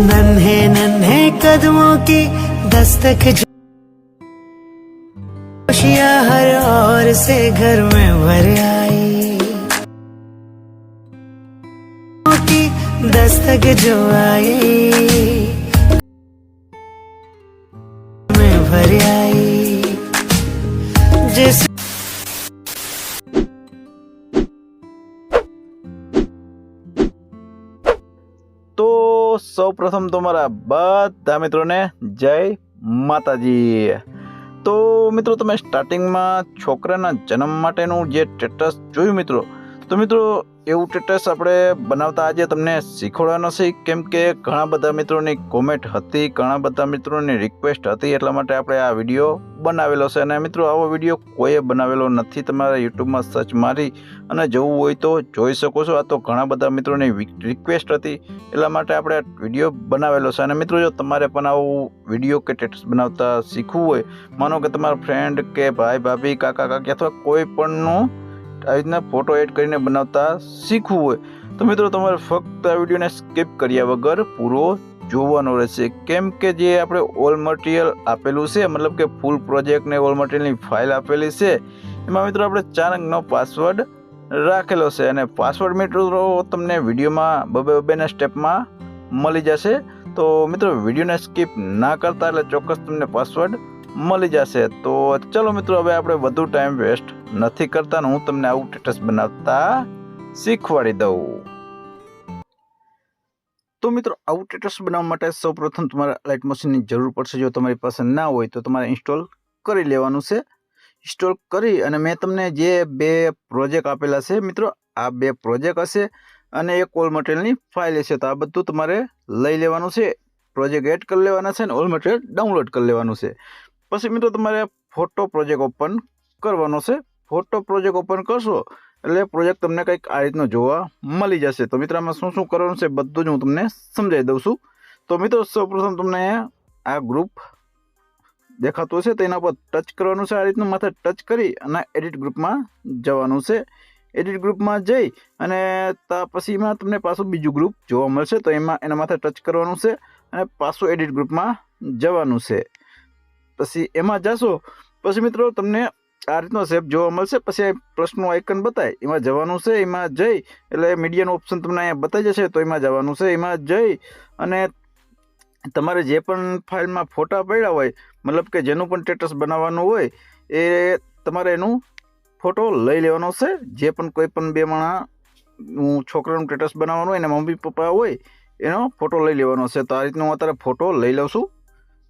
नन्हे नन्हे कदमों की दस्तक खुशियाँ हर और से घर में भर आई। की दस्तक जो आई। સૌ પ્રથમ તો મારા બધા મિત્રોને જય માતાજી. તો મિત્રો, તમે સ્ટાર્ટિંગમાં છોકરાના જન્મ માટેનું જે સ્ટેટસ જોયું મિત્રો, તો મિત્રો, એવું સ્ટેટસ આપણે બનાવતા આજે તમને શીખવાડવા નથી કેમ કે ઘણા બધા મિત્રોની કોમેન્ટ હતી, ઘણા બધા મિત્રોની રિક્વેસ્ટ હતી, એટલા માટે આપણે આ વીડિયો બનાવેલો છે. અને મિત્રો, આવો વીડિયો કોઈએ બનાવેલો નથી. તમારે યુટ્યુબમાં સર્ચ મારી અને જવું હોય તો જોઈ શકો છો. આ તો ઘણા બધા મિત્રોની રિક્વેસ્ટ હતી. એટલા માટે આપણે આ વીડિયો બનાવેલો છે. અને મિત્રો, જો તમારે પણ આવું વીડિયો કે સ્ટેટસ બનાવતા શીખવું હોય, માનો કે તમારા ફ્રેન્ડ કે ભાઈ, ભાભી, કાકા, કાકી અથવા કોઈ પણનું આવી રીતના ફોટો એડ કરીને બનાવતા શીખવું હોય, તો મિત્રો, તમારે ફક્ત આ વિડીયોને સ્કીપ કર્યા વગર પૂરો જોવાનો રહેશે. કેમ કે જે આપણે ઓલ મટીરિયલ આપેલું છે, મતલબ કે ફૂલ પ્રોજેક્ટને ઓલ મટીરિયલની ફાઇલ આપેલી છે, એમાં મિત્રો આપણે ચાર અંકનો પાસવર્ડ રાખેલો છે. અને પાસવર્ડ મિત્રો તમને વિડીયોમાં બબે બબેના સ્ટેપમાં મળી જશે. તો મિત્રો વિડીયોને સ્કીપ ના કરતા એટલે ચોક્કસ તમને પાસવર્ડ મળી જશે. તો ચલો મિત્રો, હવે આપણે વધુ ટાઈમ વેસ્ટ નથી કરતા હું તમને આવું સ્ટેટસ બનાવતા શીખવાડી દઉં. તો મિત્રો, આવું સ્ટેટસ બનાવવા માટે સૌપ્રથમ તમારે લાઇટ મશીનની જરૂર પડશે. જો તમારી પાસે ના હોય તો તમારે ઇન્સ્ટોલ કરી લેવાનું છે. ઇન્સ્ટોલ કરી અને મેં તમને જે બે પ્રોજેક્ટ આપેલા છે, મિત્રો, આ બે પ્રોજેક્ટ હશે અને એક ઓલ મટીરિયલની ફાઇલ હશે. તો આ બધું તમારે લઈ લેવાનું છે. પ્રોજેક્ટ એડ કરી લેવાના છે અને ઓલ મટીરિયલ ડાઉનલોડ કરી લેવાનું છે. પછી મિત્રો, તમારે ફોટો પ્રોજેક્ટ ઓપન કરવાનો છે. ફોટો પ્રોજેક્ટ ઓપન કરશો એટલે પ્રોજેક્ટ તમને કંઈક આ રીતનો જોવા મળી જશે. તો મિત્રો, આમાં શું શું કરવાનું છે બધું જ હું તમને સમજાવી દઉં છું. તો મિત્રો, સૌપ્રથમ તમને આ ગ્રુપ દેખાતું હશે, તો એના પર ટચ કરવાનું છે, આ રીતનું માથે ટચ કરી અને એડિટ ગ્રુપમાં જવાનું છે. એડિટ ગ્રુપમાં જઈ અને તા પછી એમાં તમને પાછું બીજું ગ્રુપ જોવા મળશે, તો એમાં એના માથે ટચ કરવાનું છે અને પાછું એડિટ ગ્રુપમાં જવાનું છે. પછી એમાં જશો. પછી મિત્રો, તમને આ રીતનો શેપ જોવા મળશે. પછી પ્લસનું આઇકન બતાય. એમાં જવાનું છે, એમાં જઈ. એટલે મીડિયાનું ઓપ્શન તમને અહીંયા બતાવી જશે, તો એમાં જવાનું છે, એમાં જઈ. અને તમારે જે પણ ફાઇલમાં ફોટા પડ્યા હોય, મતલબ કે જેનું પણ સ્ટેટસ બનાવવાનું હોય, એ તમારે એનું ફોટો લઈ લેવાનો છે. જે પણ કોઈ પણ બે માણા છોકરાનું સ્ટેટસ બનાવવાનું હોય અને મમ્મી પપ્પા હોય, એનો ફોટો લઈ લેવાનો છે. તો આ રીતનું હું અત્યારે ફોટો લઈ લઉં છું.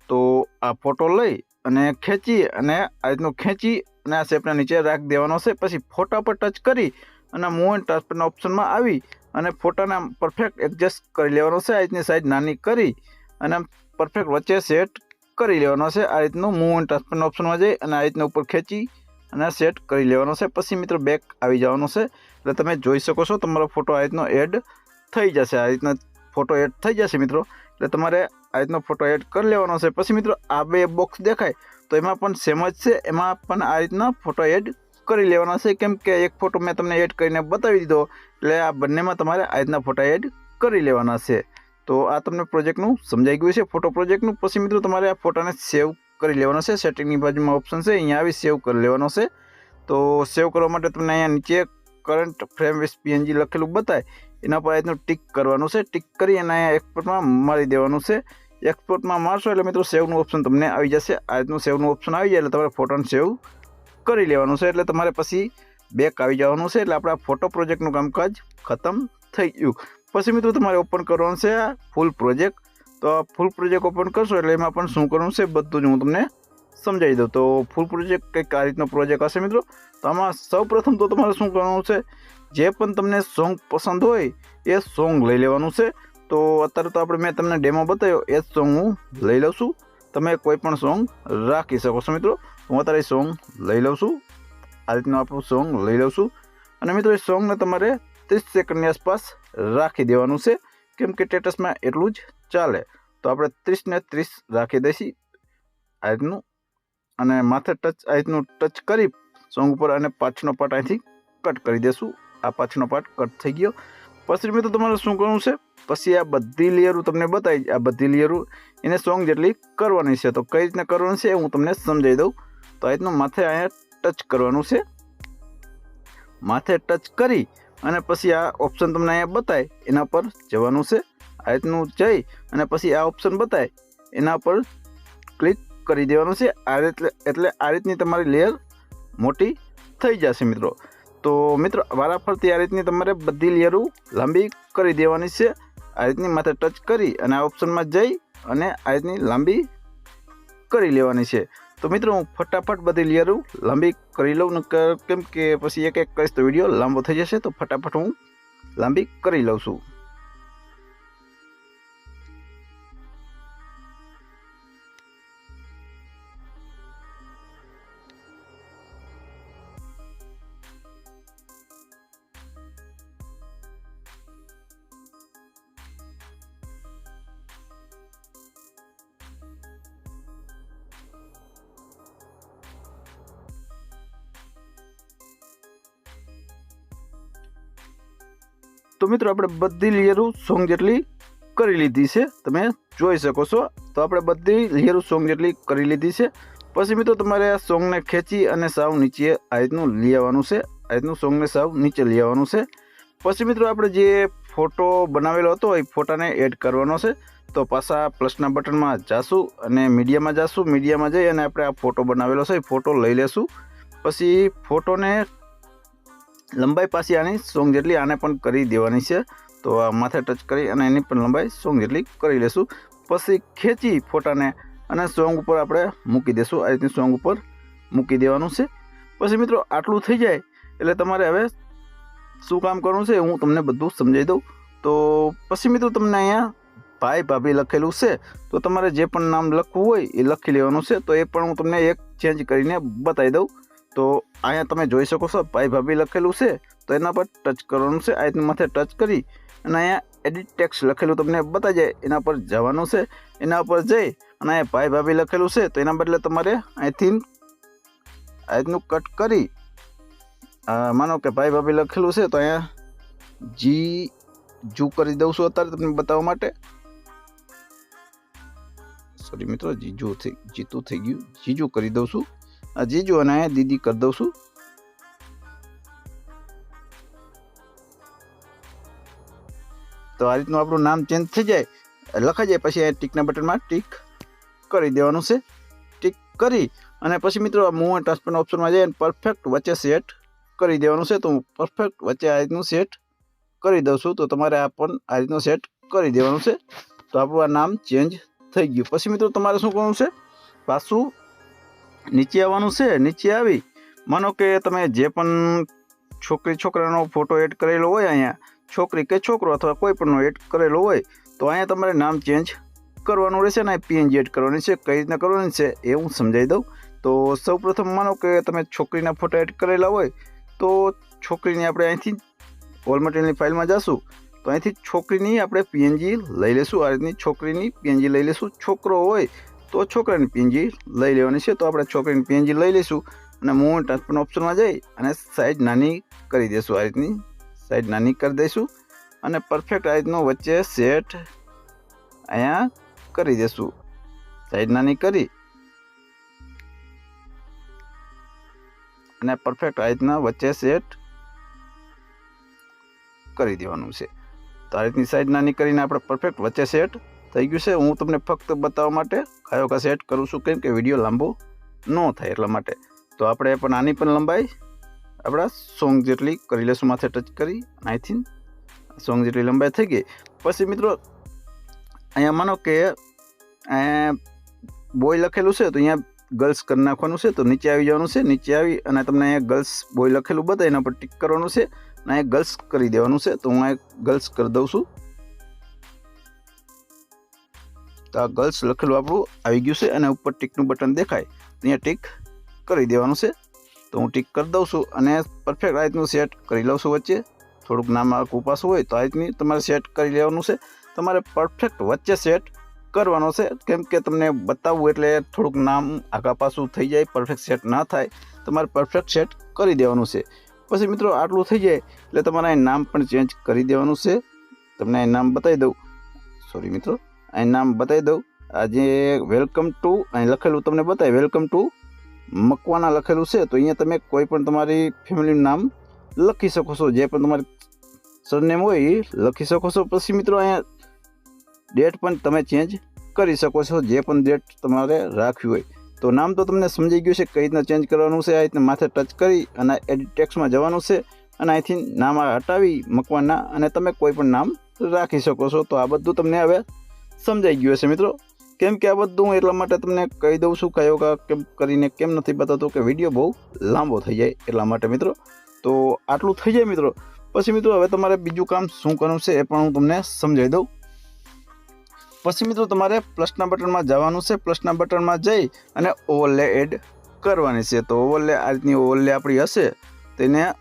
તો આ ફોટો લઈ અને ખેંચી અને આ રીતનું ખેંચી અને આ શેપને નીચે રાખી દેવાનો છે. પછી ફોટા પર ટચ કરી અને મૂવ એન્ડ ટ્રાન્સફરના ઓપ્શનમાં આવી અને ફોટાને આમ પરફેક્ટ એડજસ્ટ કરી લેવાનો છે. આ રીતની સાઈઝ નાની કરી અને આમ પરફેક્ટ વચ્ચે સેટ કરી લેવાનો છે. આ રીતનું મૂવ એન્ડ ટ્રાન્સફરના ઓપ્શનમાં જઈ અને આ રીતના ઉપર ખેંચી અને સેટ કરી લેવાનો છે. પછી મિત્રો બેક આવી જવાનો છે. એટલે તમે જોઈ શકો છો તમારો ફોટો આ રીતનો એડ થઈ જશે. આ રીતના ફોટો એડ થઈ જશે મિત્રો. એટલે તમારે આ રીતનો ફોટો એડ કરી લેવાનો છે. પછી મિત્રો, આ બે બોક્સ દેખાય, તો એમાં પણ સેમ જ છે. એમાં પણ આ રીતના ફોટો એડ કરી લેવાના છે. કેમ કે એક ફોટો મેં તમને એડ કરીને બતાવી દીધો, એટલે આ બંનેમાં તમારે આ રીતના ફોટા એડ કરી લેવાના છે. તો આ તમને પ્રોજેક્ટનું સમજાઈ ગયું છે ફોટો પ્રોજેક્ટનું પછી મિત્રો, તમારે આ ફોટાને સેવ કરી લેવાનો છે. સેટિંગની બાજુમાં ઓપ્શન છે, અહીંયા આવી સેવ કરી લેવાનો છે. તો સેવ કરવા માટે તમને અહીંયા નીચે કરંટ ફ્રેમ વિથ પીએનજી લખેલું બતાય, એના પર રીતનું ટીક કરવાનું છે. ટીક કરી અને એક્સપોર્ટમાં મારી દેવાનું છે. એક્સપોર્ટમાં મારશો એટલે મિત્રો સેવનું ઓપ્શન તમને આવી જશે. આ રીતનું સેવનું ઓપ્શન આવી જાય એટલે તમારે ફોટોને સેવ કરી લેવાનું છે એટલે તમારે પછી બેક આવી જવાનું છે એટલે આપણા ફોટો પ્રોજેક્ટનું કામકાજ ખતમ થઈ ગયું. પછી મિત્રો તમારે ઓપન કરવાનું છે આ ફૂલ પ્રોજેક્ટ. તો આ ફૂલ પ્રોજેક્ટ ઓપન કરશો એટલે એમાં પણ શું કરવાનું છે? બધું જ હું તમને સમજાવી દઉં. તો ફૂલ પ્રોજેક્ટ કંઈક આ રીતનો પ્રોજેક્ટ હશે મિત્રો? તો આમાં સૌ પ્રથમ તો તમારે શું કરવાનું છે? જે પણ તમને સોંગ પસંદ હોય, એ સોંગ લઈ લેવાનું છે. તો અત્યારે તો આપણે મેં તમને ડેમો બતાવ્યો, એ જ સોંગ હું લઈ લઉં છું. તમે કોઈ પણ સોંગ રાખી શકો છો મિત્રો. હું અત્યારે સોંગ લઈ લઉં છું. આ રીતનું આપણું સોંગ લઈ લઉં છું. અને મિત્રો, એ સોંગને તમારે ત્રીસ સેકન્ડની આસપાસ રાખી દેવાનું છે. કેમ કે સ્ટેટસમાં એટલું જ ચાલે. તો આપણે ત્રીસને ત્રીસ રાખી દઈશી. આ રીતનું અને માથે ટચ આ રીતનું ટચ કરી સોંગ ઉપર અને પાછળનો પાર્ટ અહીંથી કટ કરી દેશું. આ પાછળનો પાર્ટ કટ થઈ ગયો. પછી મિત્રો તમારે શું કરવું છે? પછી આ બધી લેયરો તમને બતાવી આ બધી લેયરો એને સોંગ જેટલી કરવાની છે. તો કઈ રીતના કરવાની છે હું તમને સમજાવી દઉં. તો આ રીતનું માથે અહીંયા ટચ કરવાનું છે. માથે ટચ કરી અને પછી આ ઓપ્શન તમને અહીંયા બતાય. એના પર જવાનું છે. આ રીતનું જઈ અને પછી આ ઓપ્શન બતાય. એના પર ક્લિક કરી દેવાનું છે. આ રીતે એટલે આ રીતની તમારી લેયર મોટી થઈ જશે મિત્રો. તો મિત્રો, વારાફરતી આ રીતની તમારે બધી લેયરો લાંબી કરી દેવાની છે. આ રીતની માથે ટચ કરી અને આ ઓપ્શનમાં જઈ અને આ રીતની લાંબી કરી લેવાની છે. તો મિત્રો, હું ફટાફટ બધી લેયરો લાંબી કરી લઉં ને કેમ કે પછી એક એક કરીશ તો વીડિયો લાંબો થઈ જશે, તો ફટાફટ હું લાંબી કરી લઉં છું. તો મિત્રો આપણે બધી લિયરુ સોંગ જેટલી કરી લીધી છે, તમે જોઈ શકો છો. તો આપણે બધી લિયરુ સોંગ જેટલી કરી લીધી છે. પછી મિત્રો તમારે આ સોંગને ખેંચી અને સાવ નીચે આ રીતનું લઈ આવવાનું છે. આ રીતનું સોંગને સાવ નીચે લઈ આવવાનું છે. પછી મિત્રો આપણે જે ફોટો બનાવેલો હતો, એ ફોટાને એડ કરવાનો છે. તો પાછા પ્લસના બટનમાં જાશું અને મીડિયામાં જાશું. મીડિયામાં જઈ અને આપણે આ ફોટો બનાવેલો છે, એ ફોટો લઈ લેશું. પછી ફોટોને લંબાઈ પાછી આની સોંગ જેટલી આને પણ કરી દેવાની છે. તો આ માથે ટચ કરી અને એની પણ લંબાઈ સોંગ જેટલી કરી લેશું. પછી ખેંચી ફોટાને અને સોંગ ઉપર આપણે મૂકી દેશું. આ રીતની સોંગ ઉપર મૂકી દેવાનું છે. પછી મિત્રો આટલું થઈ જાય એટલે તમારે હવે શું કામ કરવું છે હું તમને બધું સમજાવી દઉં. તો પછી મિત્રો તમને અહીંયા ભાઈ ભાભી લખેલું છે. તો તમારે જે પણ નામ લખવું હોય એ લખી લેવાનું છે. તો એ પણ હું તમને એક ચેન્જ કરીને બતાવી દઉં. તો અહીંયા તમે જોઈ શકો છો, ભાઈ ભાભી લખેલું છે, તો એના પર ટચ કરવાનું છે, આ માથે ટચ કરી અને અહીંયા એડિટ ટેક્સ લખેલું તમને બતાવી જાય, એના પર જવાનું છે, એના પર જઈ અને અહીંયા ભાઈ ભાભી લખેલું છે, તો એના બદલે તમારે અહીંથી રીતનું કટ કરી માનો કે ભાઈ ભાભી લખેલું છે, તો અહીંયા જી જુ કરી દઉં છું અત્યારે તમને બતાવવા માટે. સોરી મિત્રો જીજુ થઈ જીતું થઈ ગયું જીજુ કરી દઉં છું. જો અને અહીંયા દીદી કરી દઉં છું. તો આ રીતનું આપણું નામ ચેન્જ થઈ જાય. લખાઈ જાય, પછી ટીકના બટનમાં ટીક કરી દેવાનું છે. ટીક કરી અને પછી મિત્રો આ મૂવ ટ્રાન્સફરના ઓપ્શનમાં જઈને પરફેક્ટ વચ્ચે સેટ કરી દેવાનું છે. તો હું પરફેક્ટ વચ્ચે આ રીતનું સેટ કરી દઉં છું. તો તમારે આ પણ આ રીતનું સેટ કરી દેવાનું છે. તો આપણું આ નામ ચેન્જ થઈ ગયું. પછી મિત્રો તમારે શું કરવાનું છે? પાછું નીચે આવવાનું છે, નીચે આવી. માનો કે તમે જે પણ છોકરી છોકરાનો ફોટો એડ કરેલો હોય અહીંયા, છોકરી કે છોકરો અથવા કોઈ પણનો એડ કરેલો હોય, તો અહીંયા તમારે નામ ચેન્જ કરવાનું રહેશે ને પીએનજી એડ કરવાની છે, કઈ રીતના કરવાની છે એ હું સમજાવી દઉં. તો સૌપ્રથમ માનો કે તમે છોકરીના ફોટા એડ કરેલા હોય, તો છોકરીની આપણે અહીંથી ઓલ મટીરિયલની ફાઇલમાં જશું. તો અહીંથી છોકરીની આપણે પીએનજી લઈ લઈશું આ રીતની છોકરીની પીએનજી લઈ લઈશું છોકરો હોય તો છોકરાની પીએનજી લઈ લેવાની છે. તો આપણે છોકરીની પીએનજી લઈ લઈશું અને મૂવ ટ્રાન્સફર ઓપ્શનમાં જઈ અને સાઈઝ નાની કરી દઈશું આ રીતની સાઈઝ નાની કરી દઈશું અને પરફેક્ટ આ રીતનો વચ્ચે સેટ અહીંયા કરી દઈશું સાઈડ નાની કરી અને પરફેક્ટ આ રીતના વચ્ચે સેટ કરી દેવાનું છે. તો આ રીતની સાઈડ નાની કરીને આપણે પરફેક્ટ વચ્ચે સેટ થઈ ગયું છે. હું તમને ફક્ત બતાવવા માટે કયો કા સેટ કરું છું કેમ કે વીડિયો લાંબો ન થાય એટલા માટે. તો આપણે પણ આની પણ લંબાઈ આપણા સોંગ જેટલી કરી લેશું માથે ટચ કરી આઈ થિંક સોંગ જેટલી લંબાઈ થઈ ગઈ. પછી મિત્રો, અહીંયા માનો કે બોય લખેલું છે, તો અહીંયા ગર્લ્સ કરી નાખવાનું છે, તો નીચે આવી જવાનું છે, નીચે આવી અને તમને અહીંયા ગર્લ્સ બોય લખેલું બધા એના પર ટીક કરવાનું છે અને અહીંયા ગર્લ્સ કરી દેવાનું છે. તો હું આ ગર્લ્સ કરી દઉં છું. તો આ ગર્લ્સ લખેલું આપણું આવી ગયું છે અને ઉપર ટીકનું બટન દેખાય. અહીંયા ટીક કરી દેવાનું છે. તો હું ટીક કરી દઉં છું અને પરફેક્ટ આ સેટ કરી લઉં છું વચ્ચે. થોડુંક નામ પાછું હોય તો આ રીતની તમારે સેટ કરી લેવાનું છે. તમારે પરફેક્ટ વચ્ચે સેટ કરવાનો છે. કેમ કે તમને બતાવવું એટલે થોડુંક નામ આગા પાછું થઈ જાય, પરફેક્ટ સેટ ના થાય. તમારે પરફેક્ટ સેટ કરી દેવાનું છે. પછી મિત્રો આટલું થઈ જાય એટલે તમારે નામ પણ ચેન્જ કરી દેવાનું છે. તમને નામ બતાવી દઉં. સોરી મિત્રો. અહીં નામ બતાવી દઉં. આજે વેલકમ ટુ અહીં લખેલું તમને બતાવે વેલકમ ટુ મકવાના લખેલું છે. તો અહીંયા તમે કોઈ પણ તમારી ફેમિલીનું નામ લખી શકો છો. જે પણ તમારી સરનેમ હોય એ લખી શકો છો. પછી મિત્રો અહીંયા ડેટ પણ તમે ચેન્જ કરી શકો છો. જે પણ ડેટ તમારે રાખવી હોય. તો નામ તો તમને સમજી ગયું છે કઈ રીતના ચેન્જ કરવાનું છે, આ રીતના માથે ટચ કરી અને એડિટ ટેક્સમાં જવાનું છે અને અહીંથી નામ હટાવી મકવાના અને તમે કોઈ પણ નામ રાખી શકો છો. તો આ બધું તમને હવે સમજાઈ ગયું હશે મિત્રો. કેમ કે આ બધું એટલા માટે તમને કહી દઉં છું કયો કેમ કરીને કેમ નથી બતાવતો કે વીડિયો બહુ લાંબો થઈ જાય એટલા માટે મિત્રો. તો આટલું થઈ જાય મિત્રો. પછી મિત્રો હવે તમારે બીજું કામ શું કરવું છે એ પણ હું તમને સમજાવી દઉં. પછી મિત્રો તમારે પ્લસના બટનમાં જવાનું છે. પ્લસના બટનમાં જઈ અને ઓવરલે એડ કરવાની છે. તો ઓવરલે આ રીતની ઓવરલે આપણી હશે. તેને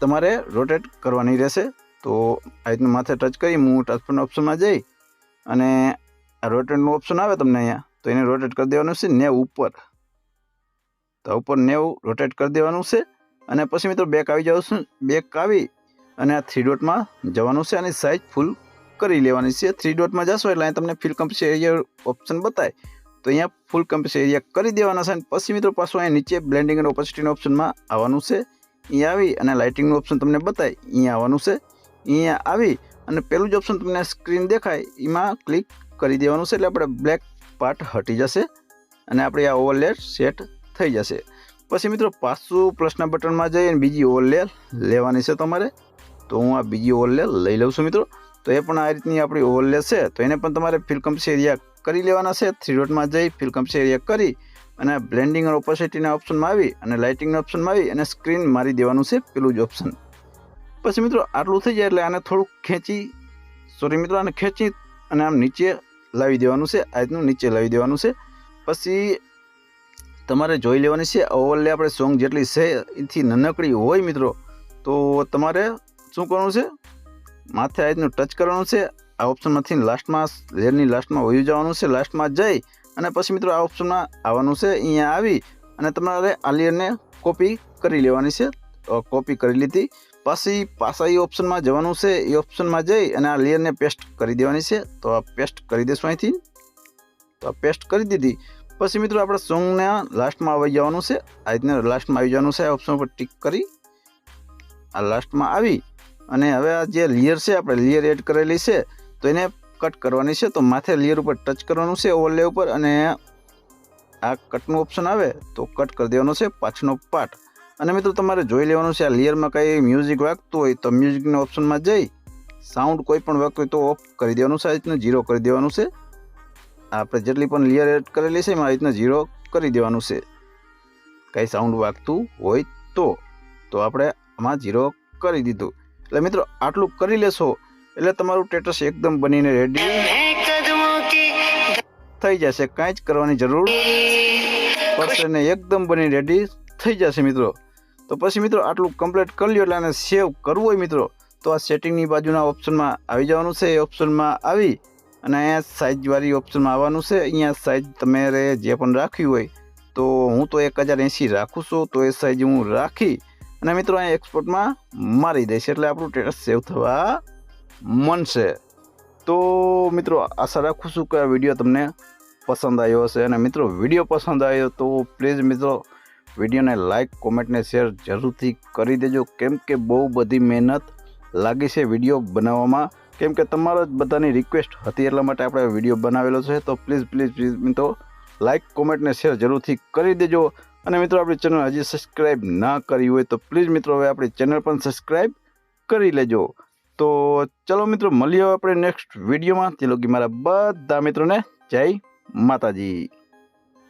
તમારે રોટેટ કરવાની રહેશે. તો આ રીતનું માથે ટચ કરી હું ટ્રાન્સફરના ઓપ્શનમાં જઈ અને આ રોટેટનું ઓપ્શન આવે તમને અહીંયા, તો એને રોટેટ કરી દેવાનું છે નેવ ઉપર. તો ઉપર નેવું રોટેટ કરી દેવાનું છે અને પછી મિત્રો બેક આવી જાવ બેક આવી અને આ થ્રી ડોટમાં જવાનું છે અને સાઇઝ ફૂલ કરી લેવાની છે. થ્રી ડોટમાં જશો એટલે અહીં તમને ફિલ કમ્પસ એરિયા ઓપ્શન બતાય. તો અહીંયા ફૂલ કમ્પસ એરિયા કરી દેવાના છે અને પછી મિત્રો પાછું અહીંયા નીચે બ્લેન્ડિંગ અને ઓપોસિટીના ઓપ્શનમાં આવવાનું છે. અહીંયા આવી અને લાઇટિંગનું ઓપ્શન તમને બતાય. અહીંયા આવવાનું છે. અહીંયા આવી અને પેલું જ ઓપ્શન તમને સ્ક્રીન દેખાય. એમાં ક્લિક કરી દેવાનું છે એટલે આપણે બ્લેક પાર્ટ હટી જશે અને આપણી આ ઓવરલેર સેટ થઈ જશે. પછી મિત્રો પાછું પ્લસના બટનમાં જઈ અને બીજી ઓવરલેર લેવાની છે તમારે. તો હું આ બીજી ઓવરલેર લઈ લઉં છું મિત્રો. તો એ પણ આ રીતની આપણી ઓવરલેર છે. તો એને પણ તમારે ફિલકમ્સ એરિયા કરી લેવાના છે. થ્રી ડોટમાં જઈ ફિલકમ્સ એરિયા કરી અને બ્લેન્ડિંગ અને ઓપોસિટીના ઓપ્શનમાં આવી અને લાઇટિંગના ઓપ્શનમાં આવી અને સ્ક્રીન મારી દેવાનું છે પેલું જ ઓપ્શન પછી મિત્રો આટલું થઈ જાય એટલે આને થોડુંક ખેંચી સોરી મિત્રો, આને ખેંચી અને આમ નીચે લાવી દેવાનું છે, આ રીતનું નીચે લાવી દેવાનું છે. પછી તમારે જોઈ લેવાની છે, ઓવરલે આપણે સોંગ જેટલી છે, એથી નાનકડી હોય મિત્રો, તો તમારે શું કરવાનું છે, માથે આ રીતનું ટચ કરવાનું છે, આ ઓપ્શનમાંથી લાસ્ટમાં, લેરની લાસ્ટમાં વયું જવાનું છે, લાસ્ટમાં જઈ અને પછી મિત્રો આ ઓપ્શનમાં આવવાનું છે, અહીંયા આવી અને તમારે આ લેયરને કોપી કરી લેવાની છે. કોપી કરી લીધી. પછી પાછા એ ઓપ્શનમાં જવાનું છે એ ઓપ્શનમાં જઈ અને આ લેયરને પેસ્ટ કરી દેવાની છે. તો આ પેસ્ટ કરી દેશું અહીંથી. તો આ પેસ્ટ કરી દીધી. પછી મિત્રો આપણે સોંગના લાસ્ટમાં આવી જવાનું છે. આ રીતના લાસ્ટમાં આવી જવાનું છે. આ ઓપ્શન પર ટિક કરી. આ લાસ્ટમાં આવી. અને હવે આ જે લેયર છે, આપણે લેયર એડ કરેલી છે, તો એને કટ કરવાની છે. તો માથે લેયર ઉપર ટચ કરવાનું છે ઓવરલે ઉપર. અને આ કટનું ઓપ્શન આવે, તો કટ કરી દેવાનો છે પાછળનો પાર્ટ અને મિત્રો તમારે જોઈ લેવાનું છે આ લેયરમાં કંઈ મ્યુઝિક વાગતું હોય તો મ્યુઝિકના ઓપ્શનમાં જઈ સાઉન્ડ કોઈ પણ વાગતું હોય તો ઓફ કરી દેવાનું છે આ રીતના ઝીરો કરી દેવાનું છે. આપણે જેટલી પણ લેયર એડ કરેલી છે એમાં આ રીતના ઝીરો કરી દેવાનું છે. કાંઈ સાઉન્ડ વાગતું હોય તો તો આપણે આમાં ઝીરો કરી દીધું. એટલે મિત્રો આટલું કરી લેશો એટલે તમારું સ્ટેટસ એકદમ બનીને રેડી થઈ જશે. કાંઈ જ કરવાની જરૂર પડશે ને એકદમ બની રેડી થઈ જશે મિત્રો. તો પછી મિત્રો આટલું કમ્પ્લીટ કરી લ્યો એટલે આને સેવ કરવું હોય મિત્રો, તો આ સેટિંગની બાજુના ઓપ્શનમાં આવી જવાનું છે. એ ઓપ્શનમાં આવી અને અહીંયા સાઇઝવાળી ઓપ્શનમાં આવવાનું છે. અહીંયા સાઇઝ તમારે જે પણ રાખવી હોય, તો હું તો એક હજાર એંસી રાખું છું, તો એ સાઇઝ હું રાખી અને મિત્રો અહીંયા એક્સપોર્ટમાં મારી દઈશ એટલે આપણું સ્ટેટસ સેવ થવા મનશે તો મિત્રો આશા રાખું છું કે આ વીડિયો તમને પસંદ આવ્યો હશે અને મિત્રો વીડિયો પસંદ આવ્યો તો પ્લીઝ મિત્રો વિડીયોને લાઇક કોમેન્ટને શેર જરૂરથી કરી દેજો. કેમ કે બહુ બધી મહેનત લાગી છે વીડિયો બનાવવામાં. કેમ કે તમારા જ બધાની રિક્વેસ્ટ હતી એટલા માટે આપણે વીડિયો બનાવેલો છે. તો પ્લીઝ પ્લીઝ પ્લીઝ મિત્રો લાઇક કોમેન્ટને શેર જરૂરથી કરી દેજો. અને મિત્રો, આપણી ચેનલ હજી સબસ્ક્રાઈબ ના કરી હોય તો પ્લીઝ મિત્રો, હવે આપણી ચેનલ પણ સબસ્ક્રાઈબ કરી લેજો. તો ચલો મિત્રો, મળીએ આપણે નેક્સ્ટ વિડીયોમાં. તે લોકો મારા બધા મિત્રોને જય માતાજી.